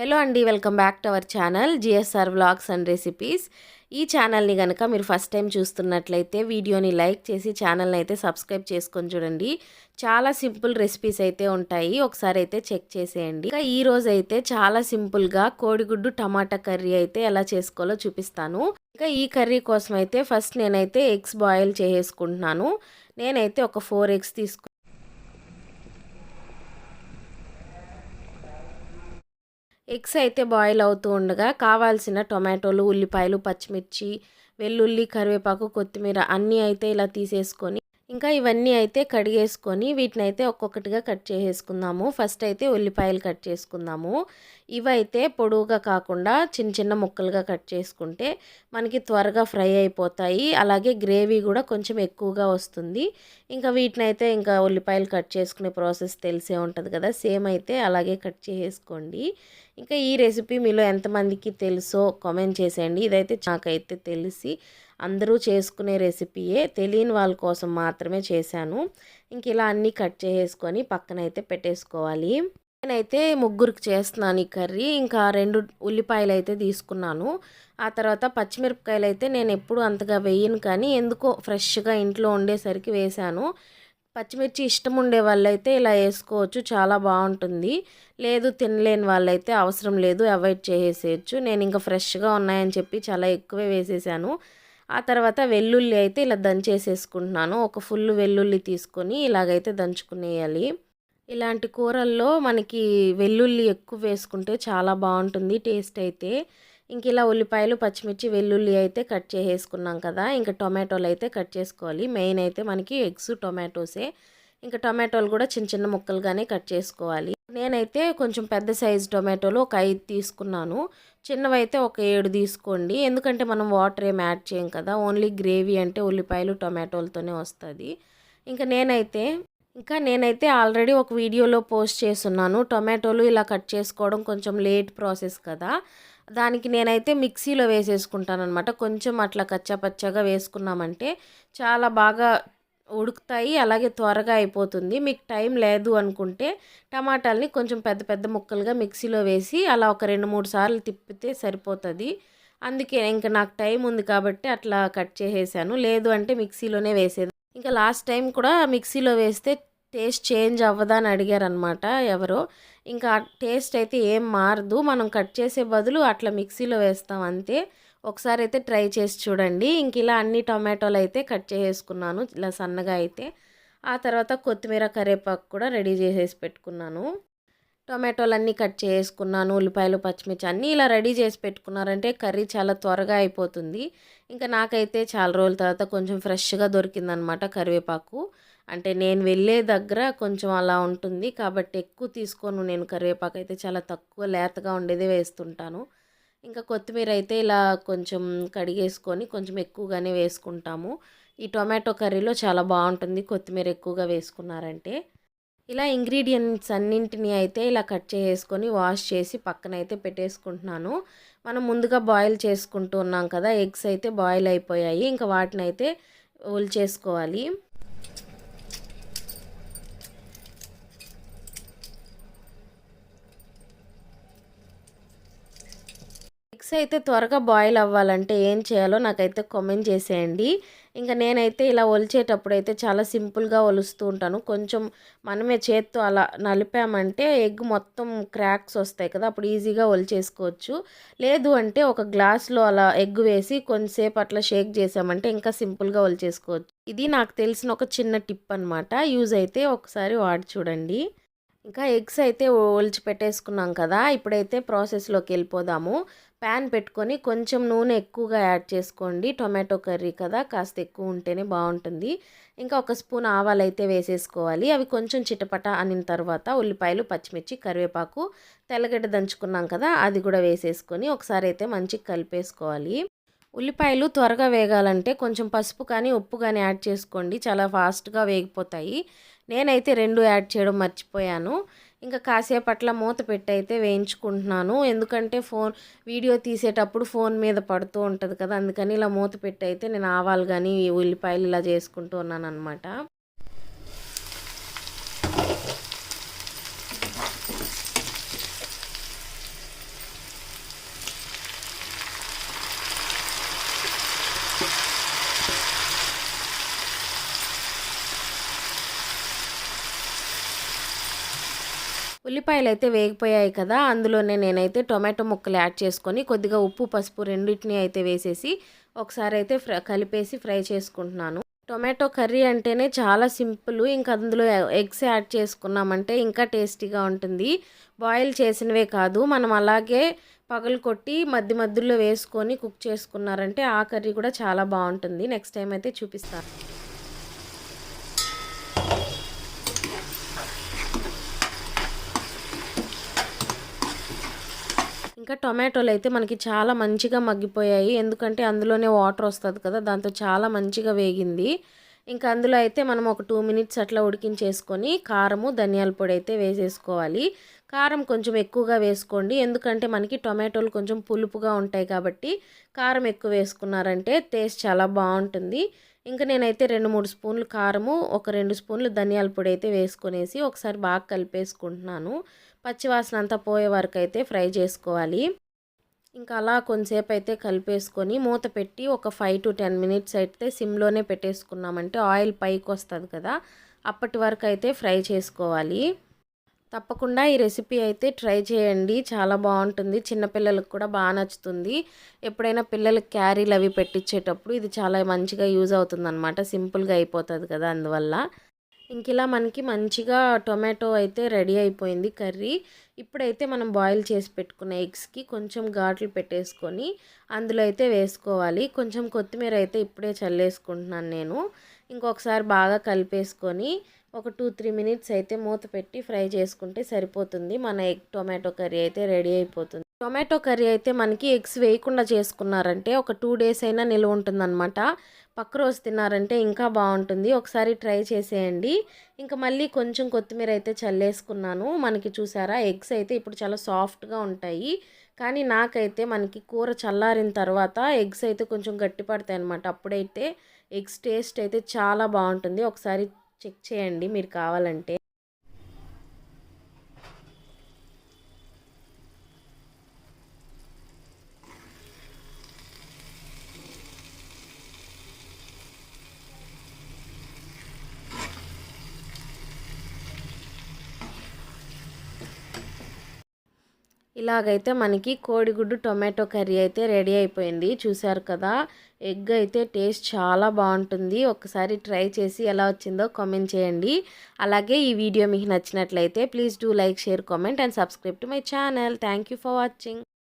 Hello అండి welcome back to our channel G S R vlogs and recipes. ఈ ఛానల్ని కనుక మీరు ఫస్ట్ టైం చూస్తున్నట్లయితే వీడియోని లైక్ చేసి ఛానల్ని అయితే సబ్స్క్రైబ్ చేసుకొని చూడండి. చాలా సింపుల్ రెసిపీస్ అయితే ఉంటాయి ఒకసారి అయితే చెక్ చేసేయండి. ఇంకా ఈ అయితే చాలా సింపుల్గా కోడిగుడ్డు టమాటా కర్రీ అయితే ఎలా చేసుకోవాలో చూపిస్తాను. ఇంకా ఈ కర్రీ కోసం అయితే ఫస్ట్ నేనైతే ఎగ్స్ బాయిల్ చేసేసుకుంటున్నాను. నేనైతే ఒక ఫోర్ ఎగ్స్ తీసుకు ఎగ్స్ అయితే బాయిల్ అవుతూ ఉండగా కావాల్సిన టొమాటోలు ఉల్లిపాయలు పచ్చిమిర్చి వెల్లుల్లి కరివేపాకు కొత్తిమీర అన్నీ అయితే ఇలా తీసేసుకొని ఇంకా ఇవన్నీ అయితే కడిగేసుకొని వీటిని అయితే ఒక్కొక్కటిగా కట్ చేసేసుకుందాము. ఫస్ట్ అయితే ఉల్లిపాయలు కట్ చేసుకుందాము. ఇవైతే పొడవుగా కాకుండా చిన్న చిన్న ముక్కలుగా కట్ చేసుకుంటే మనకి త్వరగా ఫ్రై అయిపోతాయి. అలాగే గ్రేవీ కూడా కొంచెం ఎక్కువగా వస్తుంది. ఇంకా వీటిని అయితే ఇంకా ఉల్లిపాయలు కట్ చేసుకునే ప్రాసెస్ తెలిసే ఉంటుంది కదా. సేమ్ అయితే అలాగే కట్ చేసేసుకోండి. ఇంకా ఈ రెసిపీ మీలో ఎంతమందికి తెలుసో కామెంట్ చేసేయండి. ఇదైతే నాకైతే తెలిసి అందరూ చేసుకునే రెసిపీయే తెలియని వాళ్ళ కోసం మాత్రమే చేశాను. ఇంక ఇలా అన్నీ కట్ చేసేసుకొని పక్కన అయితే పెట్టేసుకోవాలి. నేనైతే ముగ్గురికి చేస్తున్నాను ఈ కర్రీ. ఇంకా రెండు ఉల్లిపాయలు అయితే తీసుకున్నాను. ఆ తర్వాత పచ్చిమిరపకాయలు అయితే నేను ఎప్పుడు అంతగా వేయను కానీ ఎందుకో ఫ్రెష్గా ఇంట్లో ఉండేసరికి వేశాను. పచ్చిమిర్చి ఇష్టం ఉండే వాళ్ళైతే ఇలా వేసుకోవచ్చు చాలా బాగుంటుంది. లేదు తినలేని వాళ్ళైతే అవసరం లేదు అవాయిడ్ చేసేయచ్చు. నేను ఇంకా ఫ్రెష్గా ఉన్నాయని చెప్పి చాలా ఎక్కువే వేసేసాను. ఆ తర్వాత వెల్లుల్లి అయితే ఇలా దంచేసేసుకుంటున్నాను. ఒక ఫుల్ వెల్లుల్లి తీసుకొని ఇలాగైతే దంచుకునేయాలి. ఇలాంటి కూరల్లో మనకి వెల్లుల్లి ఎక్కువ వేసుకుంటే చాలా బాగుంటుంది టేస్ట్ అయితే. ఇంక ఇలా ఉల్లిపాయలు పచ్చిమిర్చి వెల్లుల్లి అయితే కట్ చేసేసుకున్నాం కదా. ఇంకా టొమాటోలు అయితే కట్ చేసుకోవాలి. మెయిన్ అయితే మనకి ఎగ్స్ టొమాటోసే. ఇంకా టొమాటోలు కూడా చిన్న చిన్న ముక్కలుగానే కట్ చేసుకోవాలి. నేనైతే కొంచెం పెద్ద సైజు టొమాటోలు ఒక ఐదు తీసుకున్నాను. చిన్నవైతే ఒక ఏడు తీసుకోండి. ఎందుకంటే మనం వాటర్ ఏం యాడ్ చేయం కదా. ఓన్లీ గ్రేవీ అంటే ఉల్లిపాయలు టొమాటోలతోనే వస్తుంది. ఇంకా నేనైతే ఇంకా నేనైతే ఆల్రెడీ ఒక వీడియోలో పోస్ట్ చేస్తున్నాను. టొమాటోలు ఇలా కట్ చేసుకోవడం కొంచెం లేట్ ప్రాసెస్ కదా. దానికి నేనైతే మిక్సీలో వేసేసుకుంటాను అనమాట కొంచెం అట్లా కచ్చాపచ్చాగా వేసుకున్నామంటే చాలా బాగా ఉడుకుతాయి అలాగే త్వరగా అయిపోతుంది. మీకు టైం లేదు అనుకుంటే టమాటాలని కొంచెం పెద్ద పెద్ద ముక్కలుగా మిక్సీలో వేసి అలా ఒక రెండు మూడు సార్లు తిప్పితే సరిపోతుంది. అందుకే ఇంకా నాకు టైం ఉంది కాబట్టి అట్లా కట్ చేసేసాను. లేదు అంటే మిక్సీలోనే వేసేది. ఇంకా లాస్ట్ టైం కూడా మిక్సీలో వేస్తే టేస్ట్ చేంజ్ అవ్వదా అని అడిగారనమాట ఎవరో. ఇంకా టేస్ట్ అయితే ఏం మారదు. మనం కట్ చేసే బదులు అట్లా మిక్సీలో వేస్తాం అంతే. ఒకసారి అయితే ట్రై చేసి చూడండి. ఇంక ఇలా అన్ని టొమాటోలు అయితే కట్ చేసేసుకున్నాను ఇలా సన్నగా అయితే. ఆ తర్వాత కొత్తిమీర కరివేపాకు కూడా రెడీ చేసేసి పెట్టుకున్నాను. టొమాటోలు అన్నీ కట్ చేసుకున్నాను. ఉల్లిపాయలు పచ్చిమిర్చి అన్నీ ఇలా రెడీ చేసి పెట్టుకున్నారంటే కర్రీ చాలా త్వరగా అయిపోతుంది. ఇంకా నాకైతే చాలా రోజుల తర్వాత కొంచెం ఫ్రెష్గా దొరికిందనమాట కరివేపాకు. అంటే నేను వెళ్ళే దగ్గర కొంచెం అలా ఉంటుంది. కాబట్టి ఎక్కువ తీసుకోను. నేను కరివేపాకు అయితే చాలా తక్కువ లేతగా ఉండేదే వేస్తుంటాను. ఇంకా కొత్తిమీర అయితే ఇలా కొంచెం కడిగేసుకొని కొంచెం ఎక్కువగానే వేసుకుంటాము. ఈ టొమాటో కర్రీలో చాలా బాగుంటుంది కొత్తిమీర ఎక్కువగా వేసుకున్నారంటే. ఇలా ఇంగ్రీడియంట్స్ అన్నింటినీ అయితే ఇలా కట్ చేసుకొని వాష్ చేసి పక్కన అయితే పెట్టేసుకుంటున్నాను. మనం ముందుగా బాయిల్ చేసుకుంటూ ఉన్నాం కదా ఎగ్స్ అయితే బాయిల్ అయిపోయాయి. ఇంకా వాటిని అయితే చేసుకోవాలి. ఎగ్స్ అయితే త్వరగా బాయిల్ అవ్వాలంటే ఏం చేయాలో నాకైతే కామెంట్ చేసేయండి. ఇంకా నేనైతే ఇలా ఒలిచేటప్పుడు అయితే చాలా సింపుల్గా ఒలుస్తూ ఉంటాను. కొంచెం మనమే చేత్తో అలా నలిపామంటే ఎగ్ మొత్తం క్రాక్స్ వస్తాయి కదా అప్పుడు ఈజీగా ఒలిచేసుకోవచ్చు. లేదు అంటే ఒక గ్లాస్లో అలా ఎగ్ వేసి కొంచెంసేపు అట్లా షేక్ చేసామంటే ఇంకా సింపుల్గా ఒలిచేసుకోవచ్చు. ఇది నాకు తెలిసిన ఒక చిన్న టిప్ అనమాట యూజ్ అయితే ఒకసారి వాడి చూడండి. ఇంకా ఎగ్స్ అయితే ఒలిచి పెట్టేసుకున్నాం కదా ఇప్పుడైతే ప్రాసెస్లోకి వెళ్ళిపోదాము. ప్యాన్ పెట్టుకొని కొంచెం నూనె ఎక్కువగా యాడ్ చేసుకోండి. టొమాటో కర్రీ కదా కాస్త ఎక్కువ ఉంటేనే బాగుంటుంది. ఇంకా ఒక స్పూన్ ఆవాలు అయితే వేసేసుకోవాలి. అవి కొంచెం చిటపట అనిన తర్వాత ఉల్లిపాయలు పచ్చిమిర్చి కరివేపాకు తెల్లగడ్డ దంచుకున్నాం కదా అది కూడా వేసేసుకొని ఒకసారి అయితే మంచిగా కలిపేసుకోవాలి. ఉల్లిపాయలు త్వరగా వేగాలంటే కొంచెం పసుపు కానీ ఉప్పు కానీ యాడ్ చేసుకోండి. చాలా ఫాస్ట్గా వేగిపోతాయి. నేనైతే రెండు యాడ్ చేయడం మర్చిపోయాను. ఇంకా కాసేపు అట్లా మూత పెట్టి అయితే వేయించుకుంటున్నాను. ఎందుకంటే ఫోన్ వీడియో తీసేటప్పుడు ఫోన్ మీద పడుతూ ఉంటుంది కదా అందుకని ఇలా మూత పెట్టి అయితే నేను ఆవాలు కానీ ఉల్లిపాయలు ఇలా చేసుకుంటూ ఉన్నాను అనమాట ఉల్లిపాయలు అయితే వేగిపోయాయి కదా అందులోనే నేనైతే టొమాటో ముక్కలు యాడ్ చేసుకొని కొద్దిగా ఉప్పు పసుపు రెండింటిని అయితే వేసేసి ఒకసారి అయితే కలిపేసి ఫ్రై చేసుకుంటున్నాను. టొమాటో కర్రీ అంటేనే చాలా సింపుల్ ఇంకా అందులో ఎగ్స్ యాడ్ చేసుకున్నామంటే ఇంకా టేస్టీగా ఉంటుంది. బాయిల్ చేసినవే కాదు మనం అలాగే పగలు కొట్టి మధ్య మధ్యలో వేసుకొని కుక్ చేసుకున్నారంటే ఆ కర్రీ కూడా చాలా బాగుంటుంది. నెక్స్ట్ టైం అయితే చూపిస్తాను. ఇంకా టొమాటోలు అయితే మనకి చాలా మంచిగా మగ్గిపోయాయి. ఎందుకంటే అందులోనే వాటర్ వస్తుంది కదా దాంతో చాలా మంచిగా వేగింది. ఇంకా అందులో అయితే మనం ఒక టూ మినిట్స్ అట్లా ఉడికించేసుకొని కారము ధనియాల పొడి అయితే వేసేసుకోవాలి. కారం కొంచెం ఎక్కువగా వేసుకోండి. ఎందుకంటే మనకి టొమాటోలు కొంచెం పులుపుగా ఉంటాయి కాబట్టి కారం ఎక్కువ వేసుకున్నారంటే టేస్ట్ చాలా బాగుంటుంది. ఇంకా నేనైతే రెండు మూడు స్పూన్లు కారము ఒక రెండు స్పూన్లు ధనియాల పొడి అయితే వేసుకొనేసి ఒకసారి బాగా కలిపేసుకుంటున్నాను. పచ్చివాసన అంతా పోయే వరకు అయితే ఫ్రై చేసుకోవాలి. ఇంకా అలా కొంతసేపు అయితే కలిపేసుకొని మూత పెట్టి ఒక ఫైవ్ టు టెన్ మినిట్స్ అయితే సిమ్లోనే పెట్టేసుకున్నామంటే ఆయిల్ పైకి వస్తుంది కదా అప్పటి వరకు అయితే ఫ్రై చేసుకోవాలి. తప్పకుండా ఈ రెసిపీ అయితే ట్రై చేయండి. చాలా బాగుంటుంది. చిన్నపిల్లలకు కూడా బాగా నచ్చుతుంది. ఎప్పుడైనా పిల్లలకు క్యారీలు అవి పెట్టించేటప్పుడు ఇది చాలా మంచిగా యూజ్ అవుతుంది అనమాట సింపుల్గా అయిపోతుంది కదా అందువల్ల. ఇంక ఇలా మనకి మంచిగా టొమాటో అయితే రెడీ అయిపోయింది కర్రీ. ఇప్పుడైతే మనం బాయిల్ చేసి పెట్టుకున్న ఎగ్స్కి కొంచెం ఘాట్లు పెట్టేసుకొని అందులో అయితే వేసుకోవాలి. కొంచెం కొత్తిమీర అయితే ఇప్పుడే చల్లేసుకుంటున్నాను నేను. ఇంకొకసారి బాగా కలిపేసుకొని ఒక టూ త్రీ మినిట్స్ అయితే మూత పెట్టి ఫ్రై చేసుకుంటే సరిపోతుంది. మన ఎగ్ టొమాటో కర్రీ అయితే రెడీ అయిపోతుంది. టొమాటో కర్రీ అయితే మనకి ఎగ్స్ వేయకుండా చేసుకున్నారంటే ఒక టూ డేస్ అయినా నిల్వ ఉంటుందన్నమాట. పక్క రోజు తిన్నారంటే ఇంకా బాగుంటుంది. ఒకసారి ట్రై చేసేయండి. ఇంకా మళ్ళీ కొంచెం కొత్తిమీర అయితే చల్లేసుకున్నాను. మనకి చూసారా ఎగ్స్ అయితే ఇప్పుడు చాలా సాఫ్ట్గా ఉంటాయి. కానీ నాకైతే మనకి కూర చల్లారిన తర్వాత ఎగ్స్ అయితే కొంచెం గట్టి పడతాయి అనమాట అప్పుడైతే ఎగ్స్ టేస్ట్ అయితే చాలా బాగుంటుంది. ఒకసారి చెక్ చేయండి మీరు కావాలంటే. ఇలాగైతే మనకి కోడిగుడ్డు టొమాటో కర్రీ అయితే రెడీ అయిపోయింది. చూసారు కదా? ఎగ్ అయితే టేస్ట్ చాలా బాగుంటుంది. ఒకసారి ట్రై చేసి ఎలా వచ్చిందో కామెంట్ చేయండి. అలాగే ఈ వీడియో మీకు నచ్చినట్లయితే please do like share comment and subscribe to my channel. Thank for watching.